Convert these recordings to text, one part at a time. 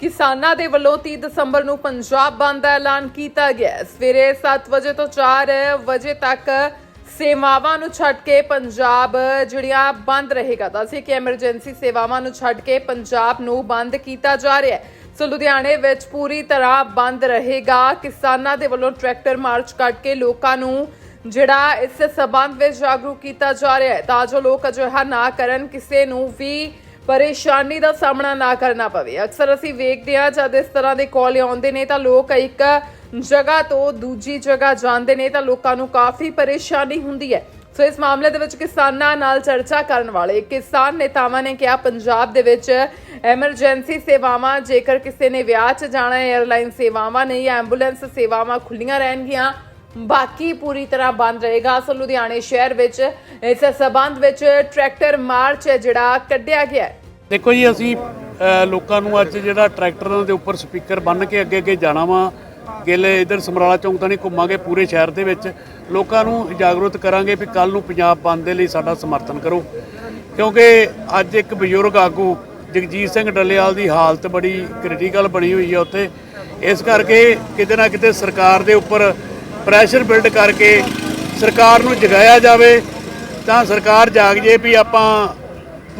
ਕਿਸਾਨਾਂ ਦੇ ਵੱਲੋਂ 30 ਦਸੰਬਰ ਨੂੰ ਪੰਜਾਬ ਬੰਦ ਦਾ ਐਲਾਨ ਕੀਤਾ ਗਿਆ। ਸਵੇਰੇ 7 ਵਜੇ ਤੋਂ 4 ਵਜੇ ਤੱਕ ਸੇਵਾਵਾਂ ਨੂੰ ਛੱਡ ਕੇ ਪੰਜਾਬ ਜਿਹੜੀਆਂ ਬੰਦ ਰਹੇਗਾ ਤਾਂ ਅਸੀਂ ਕਿ ਐਮਰਜੈਂਸੀ ਸੇਵਾਵਾਂ ਨੂੰ ਛੱਡ ਕੇ ਪੰਜਾਬ ਨੂੰ ਬੰਦ ਕੀਤਾ ਜਾ ਰਿਹਾ ਹੈ। ਸੋ ਲੁਧਿਆਣੇ ਵਿੱਚ ਪੂਰੀ ਤਰ੍ਹਾਂ ਬੰਦ ਰਹੇਗਾ। ਕਿਸਾਨਾਂ ਦੇ ਵੱਲੋਂ ਟਰੈਕਟਰ ਮਾਰਚ ਕੱਢ ਕੇ ਲੋਕਾਂ ਨੂੰ ਜਿਹੜਾ ਇਸ ਸਬੰਧ ਵਿੱਚ ਜਾਗਰੂਕ ਕੀਤਾ ਜਾ ਰਿਹਾ ਹੈ। ਤਾਂ ਜੋ ਲੋਕ ਅਜਿਹਾ ਨਾ ਕਰਨ, ਕਿਸੇ ਨੂੰ ਵੀ ਪਰੇਸ਼ਾਨੀ ਦਾ ਸਾਹਮਣਾ ਨਾ ਕਰਨਾ ਪਵੇ। ਅਕਸਰ ਅਸੀਂ ਵੇਖਦੇ ਹਾਂ ਜਦ ਇਸ ਤਰ੍ਹਾਂ ਦੇ ਕਾਲ ਆਉਂਦੇ ਨੇ ਤਾਂ ਲੋਕ ਇੱਕ ਜਗ੍ਹਾ ਤੋਂ ਦੂਜੀ ਜਗ੍ਹਾ ਜਾਂਦੇ ਨੇ ਤਾਂ ਲੋਕਾਂ ਨੂੰ ਕਾਫੀ ਪਰੇਸ਼ਾਨੀ ਹੁੰਦੀ ਹੈ। ਸੋ ਇਸ ਮਾਮਲੇ ਦੇ ਵਿੱਚ ਕਿਸਾਨਾਂ ਨਾਲ ਚਰਚਾ ਕਰਨ ਵਾਲੇ ਕਿਸਾਨ ਨੇਤਾਵਾਂ ਨੇ ਕਿਹਾ, ਪੰਜਾਬ ਦੇ ਵਿੱਚ ਐਮਰਜੈਂਸੀ ਸੇਵਾਵਾਂ, ਜੇਕਰ ਕਿਸੇ ਨੇ ਵਿਆਹ 'ਚ ਜਾਣਾ ਹੈ 에ਅਰਲਾਈਨ ਸੇਵਾਵਾਂ ਨਹੀਂ ਐਂਬੂਲੈਂਸ ਸੇਵਾਵਾਂ ਖੁੱਲੀਆਂ ਰਹਿਣਗੀਆਂ, ਬਾਕੀ ਪੂਰੀ ਤਰ੍ਹਾਂ ਬੰਦ ਰਹੇਗਾ। ਸੋ ਲੁਧਿਆਣੇ ਸ਼ਹਿਰ ਵਿੱਚ, ਇਸ ਸਬੰਧ ਵਿੱਚ ਟਰੈਕਟਰ ਮਾਰਚ ਹੈ ਜਿਹੜਾ ਕੱਢਿਆ ਗਿਆ ਦੇਖੋ ਜੀ, ਅਸੀਂ ਲੋਕਾਂ ਨੂੰ ਅੱਜ ਜਿਹੜਾ ਟਰੈਕਟਰਾਂ ਦੇ ਉੱਪਰ ਸਪੀਕਰ ਬੰਨ ਕੇ ਅੱਗੇ ਅੱਗੇ ਜਾਣਾ ਵਾ, ਗਿੱਲੇ ਇਧਰ ਸਮਰਾਲਾ ਚੌਂਕ ਤਾਂ ਨਹੀਂ ਘੁੰਮਾਂਗੇ, ਪੂਰੇ ਸ਼ਹਿਰ ਦੇ ਵਿੱਚ। ਲੋਕਾਂ ਨੂੰ ਜਾਗਰੂਕ ਕਰਾਂਗੇ ਵੀ ਕੱਲ ਨੂੰ ਪੰਜਾਬ ਬੰਦ ਦੇ ਲਈ ਸਾਡਾ ਸਮਰਥਨ ਕਰੋ। ਕਿਉਂਕਿ ਅੱਜ ਇੱਕ ਬਜ਼ੁਰਗ ਆਗੂ, ਜਗਜੀਤ ਸਿੰਘ ਡੱਲੇਵਾਲ ਦੀ ਹਾਲਤ ਬੜੀ ਕ੍ਰਿਟੀਕਲ ਬਣੀ ਹੋਈ ਹੈ ਉੱਥੇ। ਇਸ ਕਰਕੇ ਕਿਤੇ ਨਾ ਕਿਤੇ ਸਰਕਾਰ ਦੇ ਉੱਪਰ ਪ੍ਰੈਸ਼ਰ ਬਿਲਡ ਕਰਕੇ ਸਰਕਾਰ ਨੂੰ ਜਗਾਇਆ ਜਾਵੇ, ਤਾਂ ਸਰਕਾਰ ਜਾਗ ਜੇ ਵੀ ਆਪਾਂ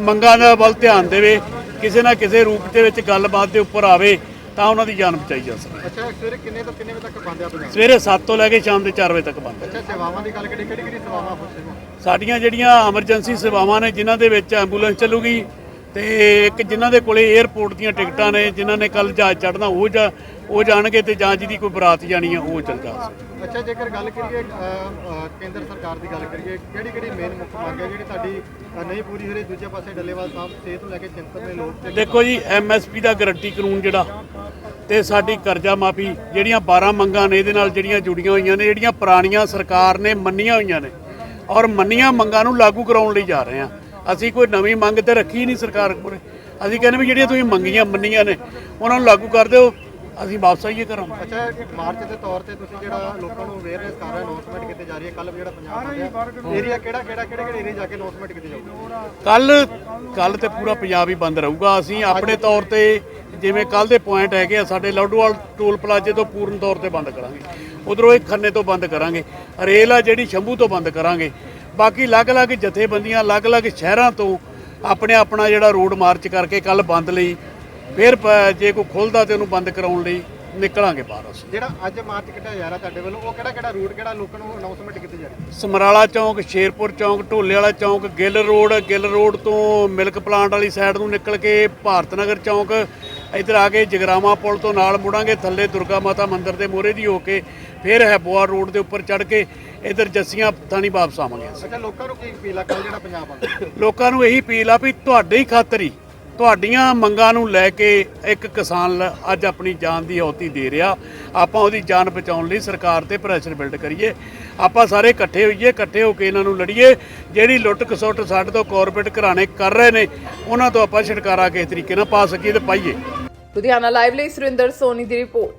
ਮੰਗਾਂ ਦਾ ਵੱਲ ਧਿਆਨ ਦੇਵੇ ਕਿਸੇ ਨਾ ਕਿਸੇ ਰੂਪ ਦੇ ਵਿੱਚ ਗੱਲਬਾਤ ਦੇ ਉੱਪਰ ਆਵੇ ਤਾਂ ਉਹਨਾਂ ਦੀ ਜਾਨ ਬਚਾਈ ਜਾ ਸਕੇ ਅੱਛਾ ਸਵੇਰੇ ਕਿੰਨੇ ਤੋਂ ਕਿੰਨੇ ਵਜੇ ਤੱਕ ਬੰਦ ਆ ਪੰਜਾਬ ਸਵੇਰੇ 7 ਤੋਂ ਲੈ ਕੇ ਸ਼ਾਮ ਦੇ 4 ਵਜੇ ਤੱਕ ਬੰਦ ਅੱਛਾ ਸੇਵਾਵਾਂ ਦੀ ਗੱਲ ਕਰੀ ਕਿਹੜੀ ਕਿਹੜੀ ਸੇਵਾਵਾਂ ਪੁੱਛਦੇ ਹੋ ਸਾਡੀਆਂ ਜਿਹੜੀਆਂ ਐਮਰਜੈਂਸੀ ਸੇਵਾਵਾਂ ਨੇ ਜਿਨ੍ਹਾਂ ਦੇ ਵਿੱਚ ਐਂਬੂਲੈਂਸ ਚੱਲੂਗੀ ਤੇ ਇੱਕ ਜਿਨ੍ਹਾਂ ਦੇ ਕੋਲੇ 에ਅਰਪੋਰਟ ਦੀਆਂ ਟਿਕਟਾਂ ਨੇ ਜਿਨ੍ਹਾਂ ਨੇ ਕੱਲ ਜਹਾਜ਼ ਚੜ੍ਹਨਾ ਉਹ ਜਾ ਉਹ ਜਾਣਗੇ ਤੇ ਜਾਂ ਜਿਹਦੀ ਕੋਈ ਬਰਾਤ ਜਾਣੀ ਆ ਉਹ ਚੱਲ ਜਾ ਸਕਦੀ। ਅੱਛਾ ਜੇਕਰ ਗੱਲ ਕਰੀਏ ਕੇਂਦਰ ਸਰਕਾਰ ਦੀ ਗੱਲ ਕਰੀਏ ਕਿਹੜੀ ਕਿਹੜੀ ਮੇਨ ਮੁੱਖ ਮੰਗ ਹੈ? ਜਿਹੜੀ ਤੁਹਾਡੀ ਨਹੀਂ ਪੂਰੀ ਹੋ ਰਹੀ ਦੂਜੇ ਪਾਸੇ ਡੱਲੇਵਾਲ ਸਾਹਿਬ ਸਿਹਤ ਨੂੰ ਲੈ ਕੇ ਚਿੰਤਤ ਨੇ ਲੋਕ ਦੇਖੋ ਜੀ ਐਮਐਸਪੀ ਦਾ ਗਰੰਟੀ ਕਾਨੂੰਨ ਜਿਹੜਾ ਤੇ ਸਾਡੀ ਕਰਜ਼ਾ ਮਾਫੀ ਜਿਹੜੀਆਂ 12 ਮੰਗਾਂ ਨੇ ਇਹਦੇ ਨਾਲ ਜਿਹੜੀਆਂ ਜੁੜੀਆਂ ਹੋਈਆਂ ਨੇ ਜਿਹੜੀਆਂ ਪੁਰਾਣੀਆਂ ਸਰਕਾਰ ਨੇ ਮੰਨੀਆਂ ਹੋਈਆਂ ਨੇ ਔਰ ਮੰਨੀਆਂ ਮੰਗਾਂ ਨੂੰ ਲਾਗੂ ਕਰਾਉਣ ਲਈ ਜਾ ਰਹੇ ਹਾਂ। ਅਸੀਂ ਕੋਈ ਨਵੀਂ ਮੰਗ ਤੇ ਰੱਖੀ ਨਹੀਂ ਸਰਕਾਰ ਕੋਲ। ਅਸੀਂ ਕਹਿੰਦੇ ਵੀ ਜਿਹੜੀਆਂ ਤੁਸੀਂ ਮੰਗੀਆਂ ਮੰਨੀਆਂ ਨੇ ਉਹਨਾਂ ਨੂੰ ਲਾਗੂ ਕਰ ਦਿਓ। ਅਸੀਂ ਵਾਪਸ ਆਈਏ ਘਰਾਂ। ਅੱਛਾ ਮਾਰਚ ਦੇ ਤੌਰ ਤੇ ਤੁਸੀਂ ਜਿਹੜਾ ਲੋਕਾਂ ਨੂੰ ਅਵੇਅਰਨੈਸ ਕਰ ਰਹੇ ਅਨਾਉਂਸਮੈਂਟ ਕੀਤੀ ਜਾ ਰਹੀ ਹੈ ਕੱਲ ਜਿਹੜਾ ਪੰਜਾਬ ਦਾ ਏਰੀਆ ਕਿਹੜਾ ਕਿਹੜਾ ਕਿਹੜੇ ਕਿਹੜੇ ਏਰੀਆ ਜਾ ਕੇ ਅਨਾਉਂਸਮੈਂਟ ਕੀਤੀ ਜਾਊਗੀ? ਕੱਲ ਕੱਲ ਤੇ ਪੂਰਾ ਪੰਜਾਬ ਹੀ ਬੰਦ ਰਹੂਗਾ। ਅਸੀਂ ਆਪਣੇ ਤੌਰ ਤੇ ਜਿਵੇਂ ਕੱਲ ਦੇ ਪੁਆਇੰਟ ਹੈਗੇ ਆ ਸਾਡੇ ਲੌਡੋਵਾਲ ਟੋਲ ਪਲਾਜ਼ੇ ਤੋਂ ਪੂਰਨ ਤੌਰ ਤੇ ਬੰਦ ਕਰਾਂਗੇ। ਉਧਰੋਂ ਇੱਕ ਖੰਨੇ ਤੋਂ ਬੰਦ ਕਰਾਂਗੇ। ਰੇਲ ਆ ਜਿਹੜੀ ਸ਼ੰਭੂ ਤੋਂ ਬੰਦ ਕਰਾਂਗੇ। ਬਾਕੀ ਅਲੱਗ-ਅਲੱਗ ਜਥੇਬੰਦੀਆਂ ਅਲੱਗ-ਅਲੱਗ ਸ਼ਹਿਰਾਂ ਤੋਂ ਆਪਣੇ ਆਪਣਾ ਜਿਹੜਾ ਰੋਡ ਮਾਰਚ ਕਰਕੇ ਕੱਲ ਬੰਦ ਲਈ ਫਿਰ ਜੇ ਕੋਈ ਖੁੱਲਦਾ ਤੇ ਉਹਨੂੰ ਬੰਦ ਕਰਾਉਣ ਲਈ ਨਿਕਲਾਂਗੇ ਬਾਹਰ ਅਸੀਂ। ਜਿਹੜਾ ਅੱਜ ਮਾਰਚ ਕੱਢਿਆ ਜਾ ਰਿਹਾ ਤੁਹਾਡੇ ਵੱਲੋਂ ਉਹ ਕਿਹੜਾ ਕਿਹੜਾ ਰੂਟ ਕਿਹੜਾ ਲੋਕਾਂ ਨੂੰ ਅਨਾਉਂਸਮੈਂਟ ਕੀਤੀ ਜਾ ਰਹੀ ਹੈ? ਸਮਰਾਲਾ ਚੌਂਕ ਸ਼ੇਰਪੁਰ ਚੌਂਕ ਢੋਲੇ ਵਾਲਾ ਚੌਂਕ ਗਿੱਲ ਰੋਡ ਗਿੱਲ ਰੋਡ ਤੋਂ ਮਿਲਕ ਪਲਾਂਟ ਵਾਲੀ ਸਾਈਡ ਨੂੰ ਨਿਕਲ ਕੇ ਭਾਰਤ ਨਗਰ ਚੌਂਕ ਇੱਧਰ ਆ ਕੇ ਜਗਰਾਵਾਂ ਪੁਲ ਤੋਂ ਨਾਲ ਮੁੜਾਂਗੇ ਥੱਲੇ ਦੁਰਗਾ ਮਾਤਾ ਮੰਦਿਰ ਦੇ ਮੋਹਰੇ ਦੀ ਹੋ ਕੇ ਫਿਰ ਹੈਬੋਆ ਰੋਡ ਦੇ ਉੱਪਰ ਚੜ ਕੇ ਇੱਧਰ ਜੱਸੀਆਂ ਥਾਣੀ ਵਾਪਸ ਆਵਾਂਗੇ। ਅੱਛਾ ਲੋਕਾਂ ਨੂੰ ਕੀ ਅਪੀਲ ਆ? ਜਿਹੜਾ ਪੰਜਾਬ ਬੰਦ ਲੋਕਾਂ ਨੂੰ ਇਹੀ ਅਪੀਲ ਆ ਵੀ ਤੁਹਾਡੇ ਹੀ ਖਾਤਰ ਹੀ ਤੁਹਾਡੀਆਂ ਮੰਗਾਂ ਨੂੰ ਲੈ ਕੇ ਇੱਕ ਕਿਸਾਨ ਲ- ਅੱਜ ਆਪਣੀ ਜਾਨ ਦੀ ਆਹੁਤੀ ਦੇ ਰਿਹਾ। ਆਪਾਂ ਉਹਦੀ ਜਾਨ ਬਚਾਉਣ ਲਈ ਸਰਕਾਰ ਤੇ ਪ੍ਰੈਸ਼ਰ ਬਿਲਡ ਕਰੀਏ। ਆਪਾਂ ਸਾਰੇ ਇਕੱਠੇ ਹੋਈਏ, ਇਕੱਠੇ ਹੋ ਕੇ ਇਹਨਾਂ ਨੂੰ ਲੜੀਏ। ਜਿਹੜੀ ਲੁੱਟ ਖਸੁੱਟ ਸਾਡੇ ਤੋਂ ਕਾਰਪੋਰੇਟ ਘਰਾਣੇ ਕਰ ਰਹੇ ਨੇ, ਉਹਨਾਂ ਤੋਂ ਆਪਾਂ ਛੁਟਕਾਰਾ ਕਿਸ ਤਰੀਕੇ ਨਾਲ ਪਾ ਸਕੀਏ ਤੇ ਪਾਈਏ। ਲੁਧਿਆਣਾ ਲਾਈਵ ਲਈ ਸੁਰਿੰਦਰ ਸੋਨੀ ਦੀ ਰਿਪੋਰਟ।